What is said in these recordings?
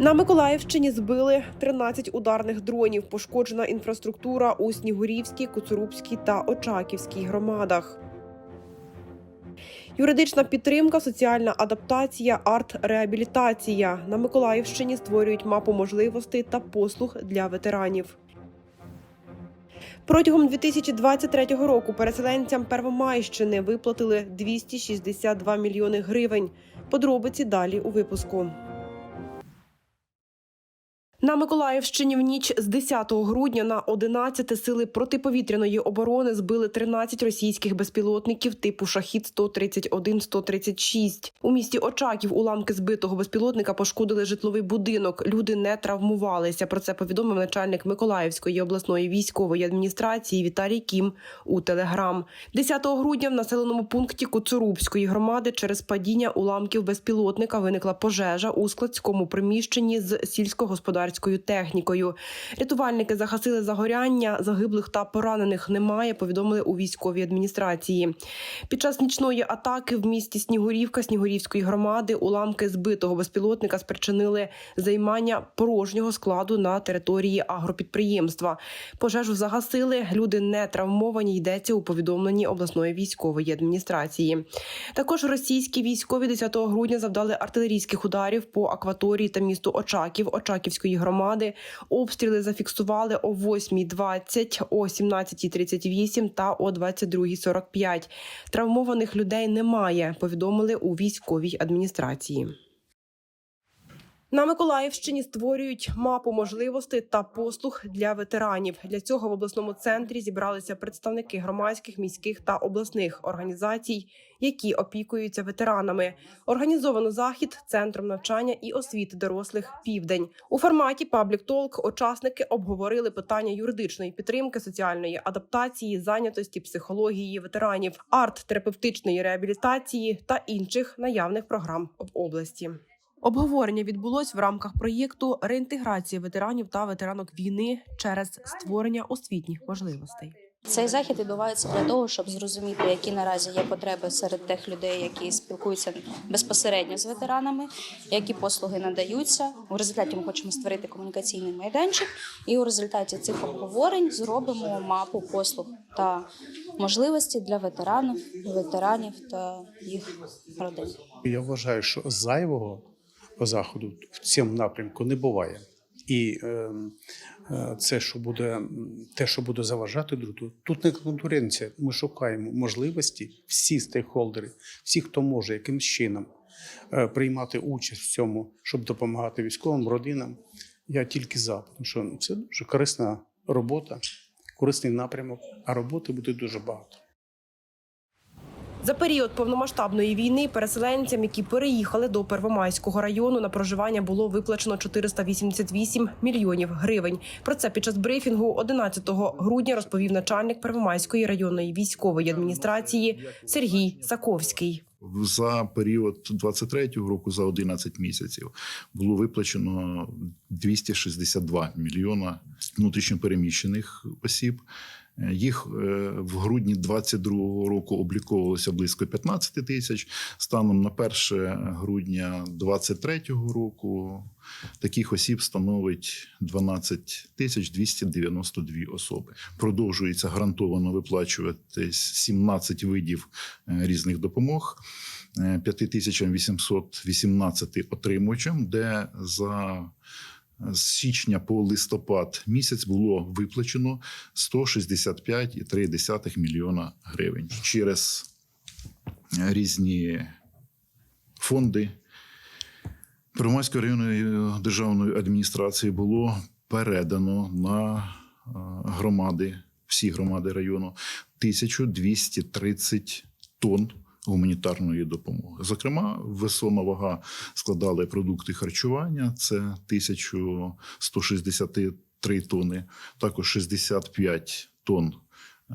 На Миколаївщині збили 13 ударних дронів. Пошкоджена інфраструктура у Снігурівській, Куцурубській та Очаківській громадах. Юридична підтримка, соціальна адаптація, арт-реабілітація. На Миколаївщині створюють мапу можливостей та послуг для ветеранів. Протягом 2023 року переселенцям Первомайщини виплатили 262 мільйони гривень. Подробиці далі у випуску. На Миколаївщині в ніч з 10 грудня на 11 сили протиповітряної оборони збили 13 російських безпілотників типу шахід 131 136 У місті Очаків уламки збитого безпілотника пошкодили житловий будинок. Люди не травмувалися. Про це повідомив начальник Миколаївської обласної військової адміністрації Віталій Кім у Телеграм. 10 грудня в населеному пункті Коцурубської громади через падіння уламків безпілотника виникла пожежа у складському приміщенні з сільськогосподарською технікою. Рятувальники загасили загоряння, загиблих та поранених немає. Повідомили у військовій адміністрації. Під час нічної атаки в місті Снігурівка Снігурівської громади уламки збитого безпілотника спричинили займання порожнього складу на території агропідприємства. Пожежу загасили. Люди не травмовані. Йдеться у повідомленні обласної військової адміністрації. Також російські військові 10 грудня завдали артилерійських ударів по акваторії та місту Очаків Очаківської громади. Обстріли зафіксували о 8.20, о 17.38 та о 22.45. Травмованих людей немає. Повідомили у військовій адміністрації. На Миколаївщині створюють мапу можливостей та послуг для ветеранів. Для цього в обласному центрі зібралися представники громадських, міських та обласних організацій, які опікуються ветеранами. Організовано захід центром навчання і освіти дорослих Південь у форматі Public Talk учасники обговорили питання юридичної підтримки, соціальної адаптації, зайнятості, психології ветеранів, арт-терапевтичної реабілітації та інших наявних програм в області. Обговорення відбулось в рамках проєкту реінтеграції ветеранів та ветеранок війни через створення освітніх можливостей. Цей захід відбувається для того, щоб зрозуміти, які наразі є потреби серед тих людей, які спілкуються безпосередньо з ветеранами, які послуги надаються. У результаті ми хочемо створити комунікаційний майданчик, і у результаті цих обговорень зробимо мапу послуг та можливості для ветеранів, ветеранів та їх родин. Я вважаю, що зайвого заходу в цьому напрямку не буває. І е, е, це, що буде, те, що буде заважати другу, тут не конкуренція. Ми шукаємо можливості, всі стейкхолдери, всі, хто може якимось чином е, приймати участь в цьому, щоб допомагати військовим родинам. Я тільки за, тому що це дуже корисна робота, корисний напрямок, а роботи буде дуже багато. За період повномасштабної війни переселенцям, які переїхали до Первомайського району, на проживання було виплачено 488 мільйонів гривень. Про це під час брифінгу 11 грудня розповів начальник Первомайської районної військової адміністрації Сергій Саковський. За період 23-го року за 11 місяців було виплачено 262 мільйона внутрішньопереміщених осіб. Е, Їх е, в грудні 22-го року обліковувалося близько 15 тисяч. Станом на 1 грудня 23-го року таких осіб становить 12 тисяч 292 особи. Продовжується гарантовано виплачуватись 17 видів е, різних допомог. е, 5818 отримувачам, де за з січня по листопад місяць було виплачено 165,3 мільйона гривень через різні фонди. Первомайської районної державної адміністрації було передано на е, громади, всі громади району 1230 тонн гуманітарної допомоги. Зокрема, весома вага складали продукти харчування, це 1163 тонни, також 65 тонн е,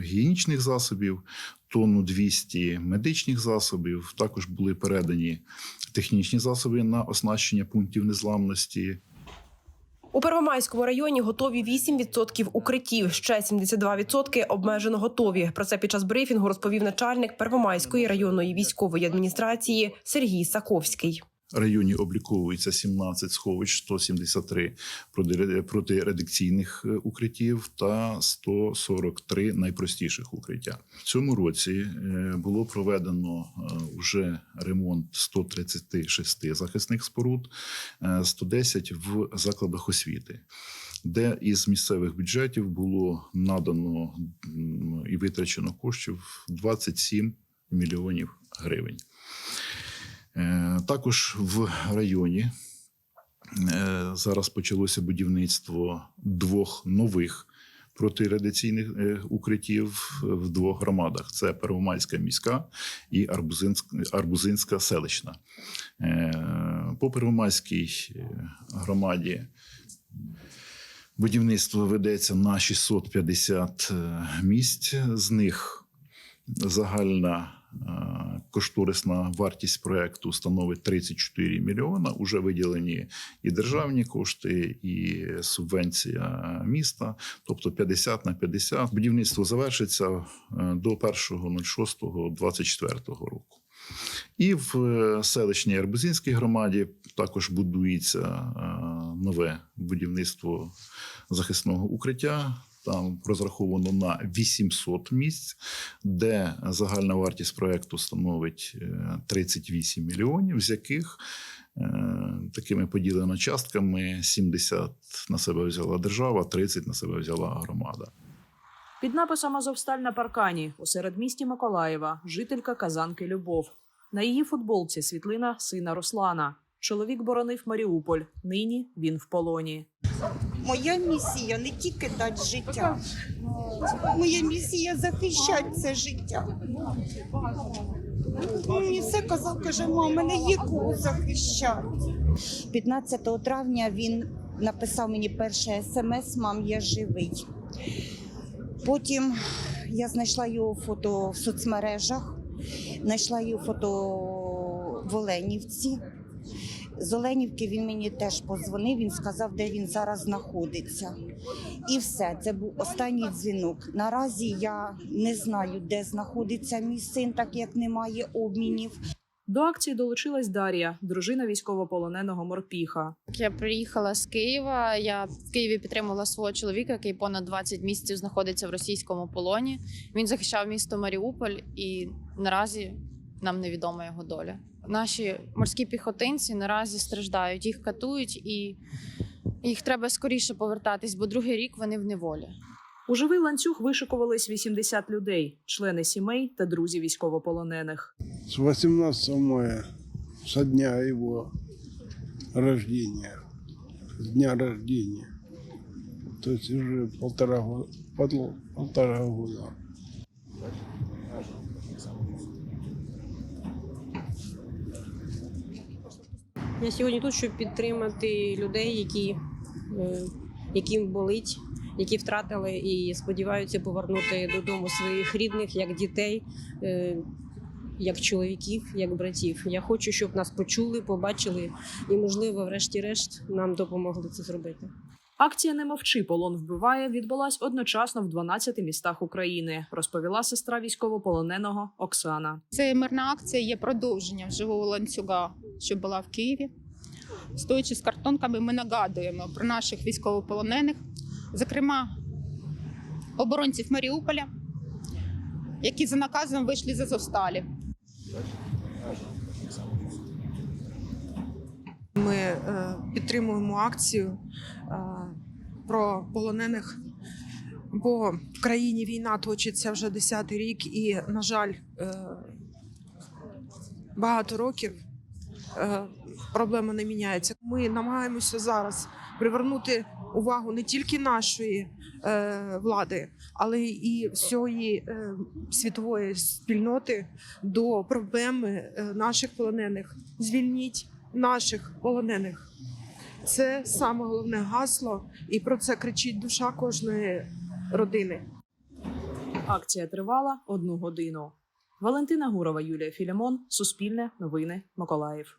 гігієнічних засобів, тонну 200 медичних засобів. Також були передані технічні засоби на оснащення пунктів незламності. У Первомайському районі готові 8% укриттів. Ще 72% обмежено готові. Про це під час брифінгу розповів начальник Первомайської районної військової адміністрації Сергій Саковський. Районі обліковується 17 сховищ, 173 проти- протиредикційних е, укриттів та 143 найпростіших укриття. В цьому році е, було проведено е, вже ремонт 136 захисних споруд, е, 110 в закладах освіти. Де із місцевих бюджетів було надано і витрачено коштів 27 мільйонів гривень. Е, Також в районі е, зараз почалося будівництво двох нових протирадиційних е, укриттів в двох громадах: це Первомайська міська і Арбузинська, селищна. По Первомайській громаді будівництво ведеться на 650 е, місць. З них загальна кошторисна вартість проекту становить 34 мільйона. Уже виділені і державні кошти, і субвенція міста, тобто 50 на 50. Будівництво завершиться е, до 1.06.24 року. І в е, селищній Арбузинській громаді також будується е, нове будівництво захисного укриття. Там розраховано на 800 місць, де загальна вартість проекту становить е, 38 мільйонів, з яких е, такими поділено частками 70 на себе взяла держава, 30 на себе взяла громада. Під написом Азовсталь на паркані у середмісті Миколаєва жителька Казанки Любов. На її футболці світлина сина Руслана. Чоловік боронив Маріуполь. Нині він в полоні. Моя місія не тільки дати життя, моя місія захищати це життя. Мені все казав, каже, мама, мене є кого захищати. 15 травня він написав мені перше смс, мам, я живий. Потім я знайшла його фото в соцмережах, знайшла його фото в Оленівці. З Оленівки він мені теж позвонив. Він сказав, де він зараз знаходиться. І все, це був останній дзвінок. Наразі я не знаю, де знаходиться мій син, так як немає обмінів. До акції долучилась Дар'я, дружина військовополоненого морпіха. Я приїхала з Києва. Я в Києві підтримувала свого чоловіка, який понад 20 місяців знаходиться в російському полоні. Він захищав місто Маріуполь, і наразі нам невідома його доля. Наші морські піхотинці наразі страждають, їх катують, і їх треба скоріше повертатись, бо другий рік вони в неволі. У живий ланцюг вишикувались 80 людей, члени сімей та друзі військовополонених. с 18 мая, со дня его рождения, с дня рождения. То есть уже полтора полтора года. Я сьогодні тут, щоб підтримати людей, які, е, яким болить, які втратили і сподіваються повернути додому своїх рідних як дітей, е, як чоловіків, як братів. Я хочу, щоб нас почули, побачили і, можливо, врешті-решт нам допомогли це зробити. Акція Не мовчи, полон вбиває відбулась одночасно в 12 містах України, розповіла сестра військовополоненого Оксана. Це мирна акція є продовженням живого ланцюга, що була в Києві. Стоячи з картонками, ми нагадуємо про наших військовополонених, зокрема оборонців Маріуполя, які за наказом вийшли з Азовсталі. Ми е, підтримуємо акцію е, про полонених, бо в країні війна точиться вже 10-й рік, і, на жаль, е, багато років проблема не міняється. Ми намагаємося зараз привернути увагу не тільки нашої е, влади, але і всієї е, світової спільноти до проблеми е, наших полонених. Звільніть наших полонених. Це саме головне гасло, і про це кричить душа кожної родини. Акція тривала одну годину. Валентина Гурова, Юлія Філімон, Суспільне, Новини, Миколаїв.